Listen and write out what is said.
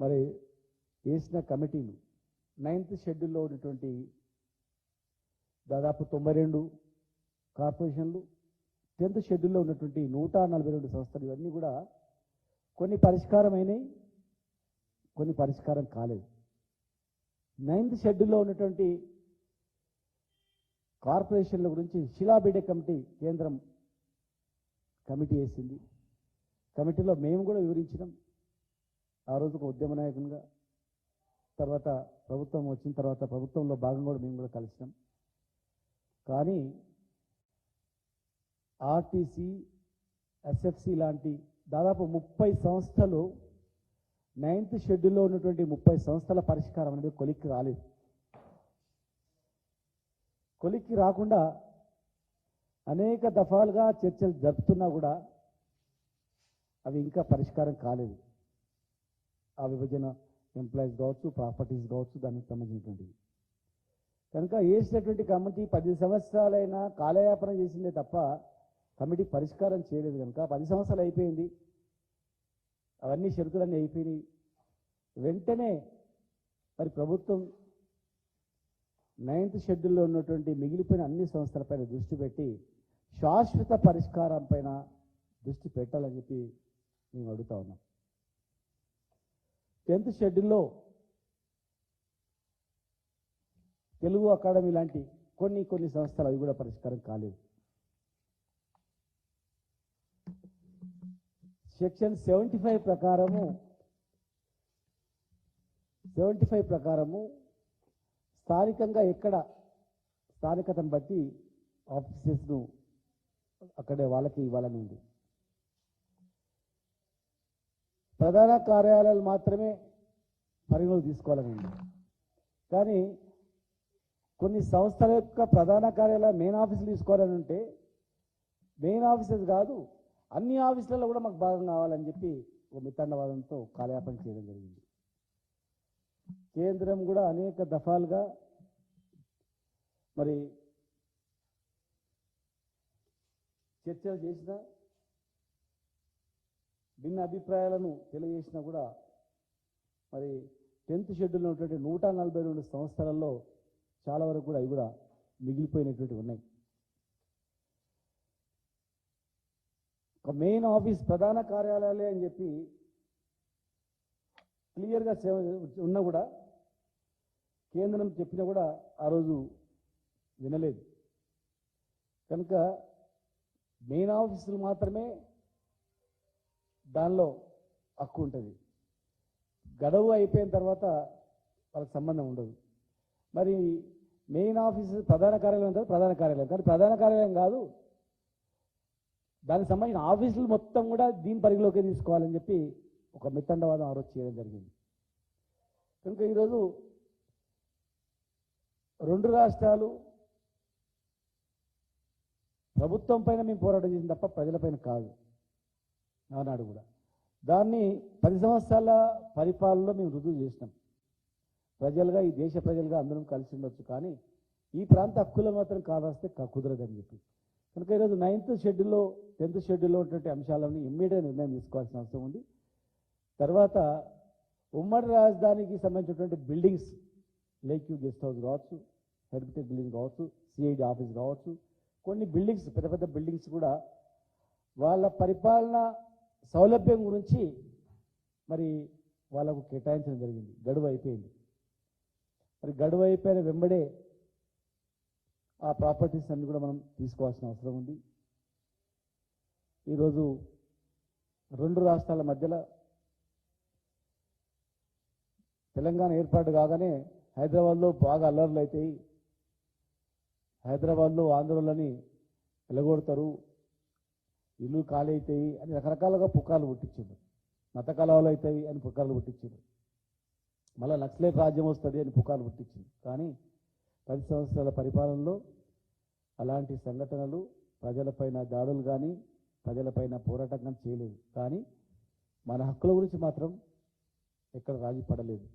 మరి వేసిన కమిటీలు. నైన్త్ షెడ్యూల్లో ఉన్నటువంటి దాదాపు తొంభై రెండు కార్పొరేషన్లు. టెన్త్ షెడ్యూల్లో ఉన్నటువంటి నూట నలభై రెండు సంస్థలు. ఇవన్నీ కూడా కొన్ని పరిష్కారమైనవి కొన్ని పరిష్కారం కాలేదు. నైన్త్ షెడ్యూల్లో ఉన్నటువంటి కార్పొరేషన్ల గురించి శిలాబిడ్డ కమిటీ కేంద్రం కమిటీ వేసింది. కమిటీలో మేము కూడా వివరించినాం. ఆ రోజు ఒక ఉద్యమ నాయకునిగా తర్వాత ప్రభుత్వం వచ్చిన తర్వాత ప్రభుత్వంలో భాగం కూడా మేము కూడా కలిసినాం. కానీ ఆర్టీసీ ఎస్ఎఫ్సి లాంటి దాదాపు ముప్పై సంస్థలు నైన్త్ షెడ్యూల్లో ఉన్నటువంటి ముప్పై సంస్థల పరిష్కారం అనేది కొలిక్కి రాలేదు. కొలిక్కి రాకుండా అనేక దఫాలుగా చర్చలు జరుపుతున్నా కూడా అవి ఇంకా పరిష్కారం కాలేదు. ఆ విభజన ఎంప్లాయీస్ కావచ్చు ప్రాపర్టీస్ కావచ్చు దానికి సంబంధించినటువంటివి కనుక వేసినటువంటి కమిటీ పది సంవత్సరాలైనా కాలయాపన చేసిందే తప్ప కమిటీ పరిష్కారం చేయలేదు కనుక పది సంవత్సరాలు అయిపోయింది. అవన్నీ షరతులన్నీ అయిపోయినాయి. వెంటనే మరి ప్రభుత్వం నైన్త్ షెడ్యూల్లో ఉన్నటువంటి మిగిలిపోయిన అన్ని సంస్థలపైన దృష్టి పెట్టి శాశ్వత పరిష్కారం పైన దృష్టి పెట్టాలని చెప్పి మేము అడుగుతా ఉన్నాం. టెన్త్ షెడ్యూల్లో తెలుగు అకాడమీ లాంటి కొన్ని కొన్ని సంస్థలు అవి కూడా పరిష్కారం కాలేదు. సెక్షన్ సెవెంటీ ఫైవ్ ప్రకారము సెవెంటీ ఫైవ్ ప్రకారము స్థానికంగా ఎక్కడ స్థానికతను బట్టి ఆఫీసెస్ను అక్కడే వాళ్ళకి ఇవ్వాలని ఉంది. ప్రధాన కార్యాలయాలు మాత్రమే పరిగణలు తీసుకోవాలని ఉంది కానీ కొన్ని సంస్థల యొక్క ప్రధాన కార్యాలయం మెయిన్ ఆఫీసులు తీసుకోవాలని ఉంటే మెయిన్ ఆఫీసెస్ కాదు అన్ని ఆఫీసులలో కూడా మాకు భాగం కావాలని చెప్పి ఒక మిత్తండవాదంతో కాలయాపన చేయడం జరిగింది. కేంద్రం కూడా అనేక దఫాలుగా మరి చర్చలు చేసిన భిన్న అభిప్రాయాలను తెలియజేసినా కూడా మరి టెన్త్ షెడ్యూల్ ఉన్నటువంటి నూట నలభై రెండు సంవత్సరాల్లో చాలా వరకు కూడా అవి కూడా మిగిలిపోయినటువంటి ఉన్నాయి. ఒక మెయిన్ ఆఫీస్ ప్రధాన కార్యాలయాలే అని చెప్పి క్లియర్గా సేవ ఉన్నా కూడా కేంద్రం చెప్పినా కూడా ఆ రోజు వినలేదు. కనుక మెయిన్ ఆఫీసులు మాత్రమే దానిలో హక్కు ఉంటుంది. గడువు అయిపోయిన తర్వాత వాళ్ళకి సంబంధం ఉండదు. మరి మెయిన్ ఆఫీస్ ప్రధాన కార్యాలయం ఉంటుంది ప్రధాన కార్యాలయం. కానీ ప్రధాన కార్యాలయం కాదు. దానికి సంబంధించిన ఆఫీసులు మొత్తం కూడా దీని పరిధిలోకి తీసుకోవాలని చెప్పి ఒక మిత్తండవాదం ఆరోజు చేయడం జరిగింది. కనుక ఈరోజు రెండు రాష్ట్రాలు ప్రభుత్వం పైన మేము పోరాటం చేసింది తప్ప ప్రజలపైన కాదు. ఆనాడు కూడా. దాన్ని పది సంవత్సరాల పరిపాలనలో మేము రుజువు చేసినాం. ప్రజలుగా ఈ దేశ ప్రజలుగా అందరం కలిసి ఉండొచ్చు కానీ ఈ ప్రాంత హక్కులు మాత్రం కావాస్తే కుదరదని చెప్పి. కనుక ఈరోజు నైన్త్ షెడ్యూల్లో టెన్త్ షెడ్యూల్లో ఉన్నటువంటి అంశాలను ఇమ్మీడియట్ నిర్ణయం తీసుకోవాల్సిన అవసరం ఉంది. తర్వాత ఉమ్మడి రాజధానికి సంబంధించినటువంటి buildings lake view guest house కావచ్చు హెరిటేజ్ బిల్డింగ్ కావచ్చు సిఐడి ఆఫీస్ కావచ్చు కొన్ని బిల్డింగ్స్ పెద్ద పెద్ద బిల్డింగ్స్ కూడా వాళ్ళ పరిపాలన సౌలభ్యం గురించి మరి వాళ్ళకు కేటాయించడం జరిగింది. గడువు అయిపోయింది. మరి గడువు అయిపోయిన వెంబడే ఆ ప్రాపర్టీస్ అన్ని కూడా మనం తీసుకోవాల్సిన అవసరం ఉంది. ఈరోజు రెండు రాష్ట్రాల మధ్యలో తెలంగాణ ఏర్పాటు కాగానే హైదరాబాద్లో బాగా అల్లర్లు అవుతాయి. హైదరాబాద్లో ఆంధ్రులని వెలగొడతారు. ఇల్లు ఖాళీ అవుతాయి అని రకరకాలుగా పుకార్లు పుట్టించారు మత కళాలు అవుతాయి అని పుకార్లు పుట్టించారు మళ్ళీ నక్సలేట్ రాజ్యం వస్తుంది అని పుకార్లు పుట్టించింది కానీ పది సంవత్సరాల పరిపాలనలో అలాంటి సంఘటనలు ప్రజలపైన దాడులు కానీ ప్రజలపైన పోరాటం కానీ చేయలేదు. కానీ మన హక్కుల గురించి మాత్రం ఎక్కడ రాజీ పడలేదు.